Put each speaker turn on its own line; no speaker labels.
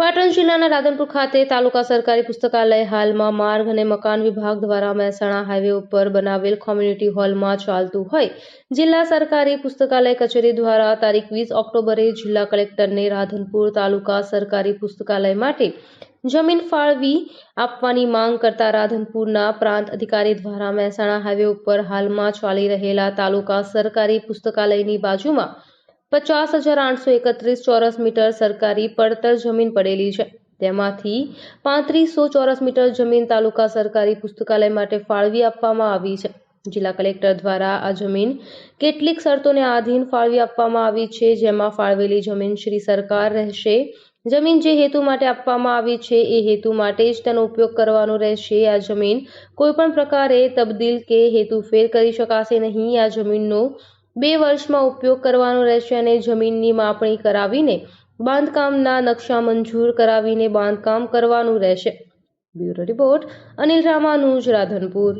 પાટણ જિલ્લાના રાધનપુર ખાતે તાલુકા સરકારી પુસ્તકાલય હાલમાં માર્ગ અને મકાન વિભાગ દ્વારા મહેસાણા હાઈવે ઉપર બનાવેલ કોમ્યુનિટી હોલમાં ચાલતું હોય. જિલ્લા સરકારી પુસ્તકાલય કચેરી દ્વારા તારીખ વીસ ઓક્ટોબરે જિલ્લા કલેક્ટરને રાધનપુર તાલુકા સરકારી પુસ્તકાલય માટે જમીન ફાળવી આપવાની માંગ કરતા રાધનપુરના પ્રાંત અધિકારી દ્વારા મહેસાણા હાઈવે ઉપર હાલમાં ચાલી રહેલા તાલુકા સરકારી પુસ્તકાલયની બાજુમાં પચાસ હજાર આઠસો એકત્રીસ ચોરસ મીટર સરકારી પડતર જમીન પડેલી છે. તેમાંથી પાંત્રીસો ચોરસ મીટર જમીન તાલુકા સરકારી પુસ્તકાલય માટે ફાળવી આપવામાં આવી છે. જિલ્લા કલેક્ટર દ્વારા આ જમીન કેટલીક શરતોને આધીન ફાળવી આપવામાં આવી છે, જેમાં ફાળવેલી જમીન શ્રી સરકાર રહેશે, જમીન જે હેતુ માટે આપવામાં આવી છે એ હેતુ માટે જ તેનો ઉપયોગ કરવાનો રહેશે. આ જમીન કોઈપણ પ્રકારે તબદીલ કે હેતુફેર કરી શકાશે નહીં. આ જમીનનો બે વર્ષમાં ઉપયોગ કરવાનો રહેશે અને જમીનની માપણી કરાવીને બાંધકામના નકશા મંજૂર કરાવીને બાંધકામ કરવાનું રહેશે. Bureau report Anil Ramanuj, Radhanpur.